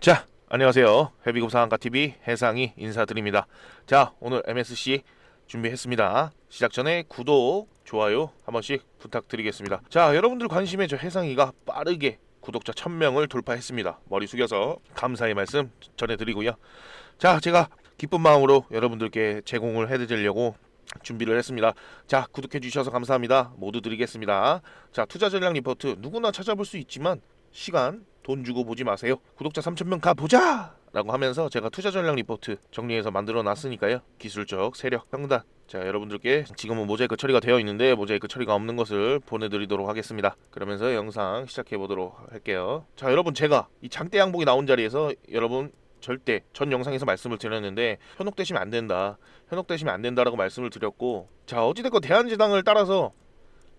자, 안녕하세요. 해비급 상한가 TV 해상이 인사드립니다. 자, 오늘 MSC 준비했습니다. 시작 전에 구독, 좋아요 한 번씩 부탁드리겠습니다. 자, 여러분들 관심에 저 해상이가 빠르게 구독자 1000명을 돌파했습니다. 머리 숙여서 감사의 말씀 전해드리고요. 자, 제가 기쁜 마음으로 여러분들께 제공을 해드리려고 준비를 했습니다. 자, 구독해 주셔서 감사합니다. 모두 드리겠습니다. 자, 투자 전략 리포트 누구나 찾아볼 수 있지만 시간, 돈 주고 보지 마세요. 구독자 3,000명 가보자! 라고 하면서 제가 투자 전략 리포트 정리해서 만들어 놨으니까요. 기술적, 세력, 평단. 자, 여러분들께 지금은 모자이크 처리가 되어 있는데 모자이크 처리가 없는 것을 보내드리도록 하겠습니다. 그러면서 영상 시작해 보도록 할게요. 자, 여러분 제가 이 장대 양봉이 나온 자리에서 여러분 절대 전 영상에서 말씀을 드렸는데 현혹되시면 안 된다. 현혹되시면 안 된다라고 말씀을 드렸고 자 어찌됐건 대한제당을 따라서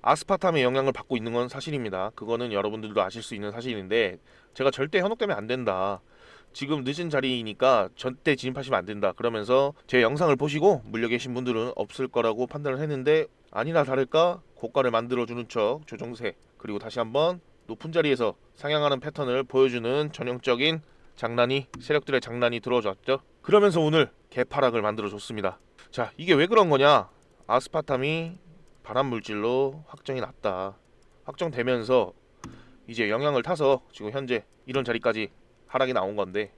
아스파탐의 영향을 받고 있는 건 사실입니다. 그거는 여러분들도 아실 수 있는 사실인데 제가 절대 현혹되면 안 된다. 지금 늦은 자리이니까 절대 진입하시면 안 된다. 그러면서 제 영상을 보시고 물려 계신 분들은 없을 거라고 판단을 했는데 아니나 다를까 고가를 만들어주는 척 조정세 그리고 다시 한번 높은 자리에서 상향하는 패턴을 보여주는 전형적인 장난이 세력들의 장난이 들어졌죠. 그러면서 오늘 개파락을 만들어 줬습니다. 자 이게 왜 그런 거냐? 아스파탐이 발암 물질로 확정이 났다. 확정되면서 이제 영향을 타서 지금 현재 이런 자리까지 하락이 나온 건데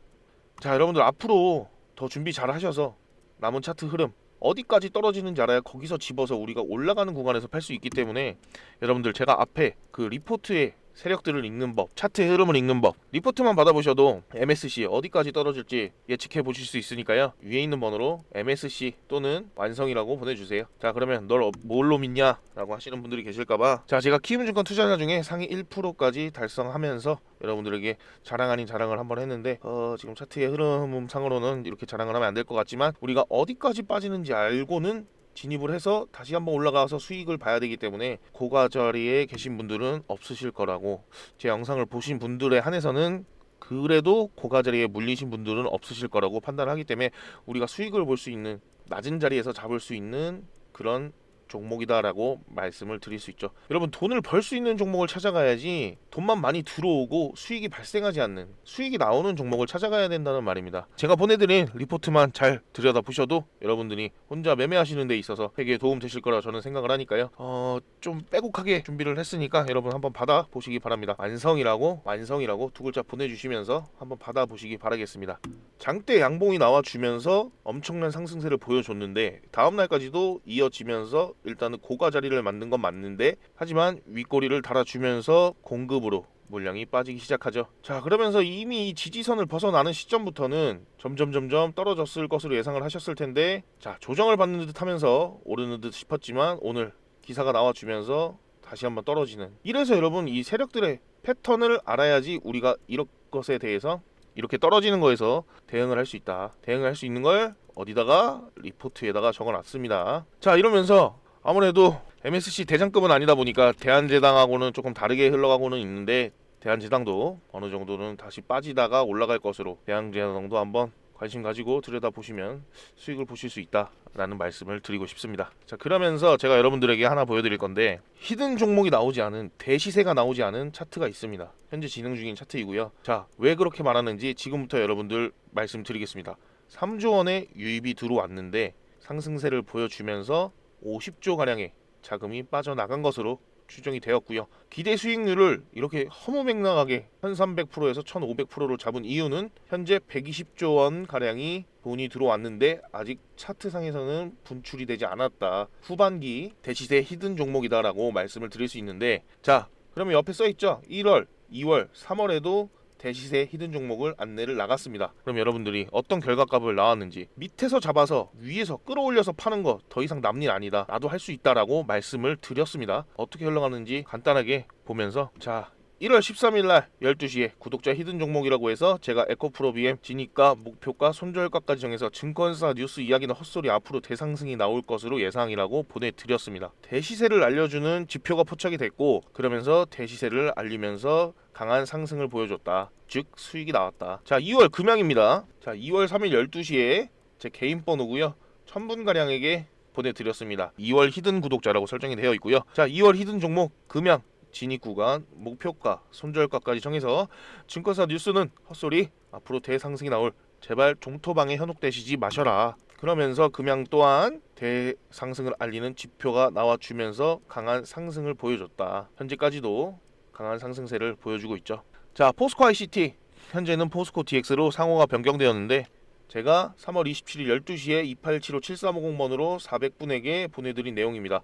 자 여러분들 앞으로 더 준비 잘 하셔서 남은 차트 흐름 어디까지 떨어지는지 알아야 거기서 집어서 우리가 올라가는 구간에서 팔 수 있기 때문에 여러분들 제가 앞에 그 리포트의 세력들을 읽는 법, 차트의 흐름을 읽는 법, 리포트만 받아보셔도 MSC 어디까지 떨어질지 예측해 보실 수 있으니까요. 위에 있는 번호로 MSC 또는 완성이라고 보내주세요. 자 그러면 널 어- 뭘로 믿냐? 라고 하시는 분들이 계실까봐 자 제가 키움증권 투자자 중에 상위 1%까지 달성하면서 여러분들에게 자랑 아닌 자랑을 한번 했는데 어, 지금 차트의 흐름 상으로는 이렇게 자랑을 하면 안 될 것 같지만 우리가 어디까지 빠지는지 알고는 진입을 해서 다시 한번 올라가서 수익을 봐야 되기 때문에 고가 자리에 계신 분들은 없으실 거라고 제 영상을 보신 분들에 한해서는 그래도 고가 자리에 물리신 분들은 없으실 거라고 판단하기 때문에 우리가 수익을 볼 수 있는 낮은 자리에서 잡을 수 있는 그런 종목이다라고 말씀을 드릴 수 있죠. 여러분 돈을 벌 수 있는 종목을 찾아가야지 돈만 많이 들어오고 수익이 발생하지 않는 수익이 나오는 종목을 찾아가야 된다는 말입니다. 제가 보내드린 리포트만 잘 들여다 보셔도 여러분들이 혼자 매매하시는 데 있어서 되게 도움 되실 거라 저는 생각을 하니까요. 어, 좀 빼곡하게 준비를 했으니까 여러분 한번 받아 보시기 바랍니다. 완성이라고 완성이라고 두 글자 보내주시면서 한번 받아 보시기 바라겠습니다. 장대 양봉이 나와주면서 엄청난 상승세를 보여줬는데 다음 날까지도 이어지면서 일단은 고가 자리를 만든 건 맞는데 하지만 윗꼬리를 달아주면서 공급으로 물량이 빠지기 시작하죠. 자 그러면서 이미 이 지지선을 벗어나는 시점부터는 점점 점점 떨어졌을 것으로 예상을 하셨을 텐데 자 조정을 받는 듯 하면서 오르는 듯 싶었지만 오늘 기사가 나와주면서 다시 한번 떨어지는 이래서 여러분 이 세력들의 패턴을 알아야지 우리가 이런 것에 대해서 이렇게 떨어지는 거에서 대응을 할 수 있다. 대응을 할 수 있는 걸 어디다가 리포트에다가 적어놨습니다. 자 이러면서 아무래도 MSC 대장급은 아니다 보니까 대한제당하고는 조금 다르게 흘러가고는 있는데 대한제당도 어느 정도는 다시 빠지다가 올라갈 것으로 대한제당도 한번 관심 가지고 들여다 보시면 수익을 보실 수 있다라는 말씀을 드리고 싶습니다. 자 그러면서 제가 여러분들에게 하나 보여드릴 건데 히든 종목이 나오지 않은 대시세가 나오지 않은 차트가 있습니다. 현재 진행 중인 차트이고요. 자 왜 그렇게 말하는지 지금부터 여러분들 말씀드리겠습니다. 3조 원의 유입이 들어왔는데 상승세를 보여주면서 50조 가량의 자금이 빠져나간 것으로 추정이 되었고요. 기대 수익률을 이렇게 허무맹랑하게 1300%에서 1500%로 잡은 이유는 현재 120조 원 가량이 돈이 들어왔는데 아직 차트상에서는 분출이 되지 않았다. 후반기 대시세 히든 종목이다라고 말씀을 드릴 수 있는데 자 그러면 옆에 써 있죠. 1월, 2월, 3월에도 대시세 히든 종목을 안내를 나갔습니다. 그럼 여러분들이 어떤 결과값을 나왔는지 밑에서 잡아서 위에서 끌어올려서 파는 거 더 이상 남일 아니다. 나도 할 수 있다라고 말씀을 드렸습니다. 어떻게 흘러가는지 간단하게 보면서 자 1월 13일 날 12시에 구독자 히든 종목이라고 해서 제가 에코프로 BM 진입가 목표가 손절가까지 정해서 증권사 뉴스 이야기는 헛소리 앞으로 대상승이 나올 것으로 예상이라고 보내드렸습니다. 대시세를 알려주는 지표가 포착이 됐고 그러면서 대시세를 알리면서 강한 상승을 보여줬다. 즉 수익이 나왔다. 자 2월 금양입니다. 자 2월 3일 12시에 제 개인 번호고요. 1000분 가량에게 보내드렸습니다. 2월 히든 구독자라고 설정이 되어 있고요. 자 2월 히든 종목 금양 진입 구간, 목표가, 손절가까지 정해서 증권사 뉴스는 헛소리 앞으로 대상승이 나올 제발 종토방에 현혹되시지 마셔라. 그러면서 금양 또한 대상승을 알리는 지표가 나와주면서 강한 상승을 보여줬다. 현재까지도 강한 상승세를 보여주고 있죠. 자, 포스코 ICT 현재는 포스코 DX로 상호가 변경되었는데 제가 3월 27일 12시에 2875-7350번으로 400분에게 보내드린 내용입니다.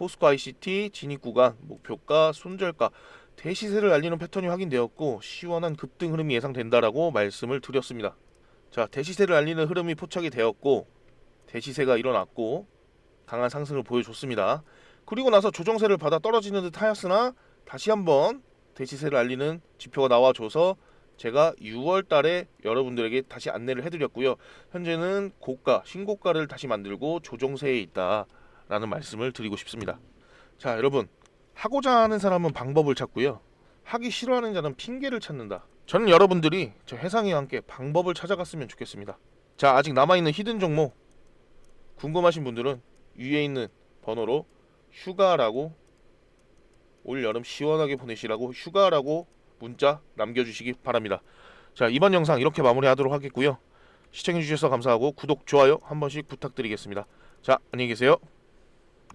포스코 ICT 진입 구간, 목표가, 손절가, 대시세를 알리는 패턴이 확인되었고 시원한 급등 흐름이 예상된다라고 말씀을 드렸습니다. 자, 대시세를 알리는 흐름이 포착이 되었고 대시세가 일어났고 강한 상승을 보여줬습니다. 그리고 나서 조정세를 받아 떨어지는 듯 하였으나 다시 한번 대시세를 알리는 지표가 나와줘서 제가 6월 달에 여러분들에게 다시 안내를 해드렸고요. 현재는 고가, 신고가를 다시 만들고 조정세에 있다 라는 말씀을 드리고 싶습니다. 자, 여러분 하고자 하는 사람은 방법을 찾고요. 하기 싫어하는 자는 핑계를 찾는다. 저는 여러분들이 저 해상이와 함께 방법을 찾아갔으면 좋겠습니다. 자, 아직 남아있는 히든 종목 궁금하신 분들은 위에 있는 번호로 휴가라고 올 여름 시원하게 보내시라고 휴가라고 문자 남겨주시기 바랍니다. 자 이번 영상 이렇게 마무리하도록 하겠고요. 시청해주셔서 감사하고 구독, 좋아요 한 번씩 부탁드리겠습니다. 자 안녕히 계세요.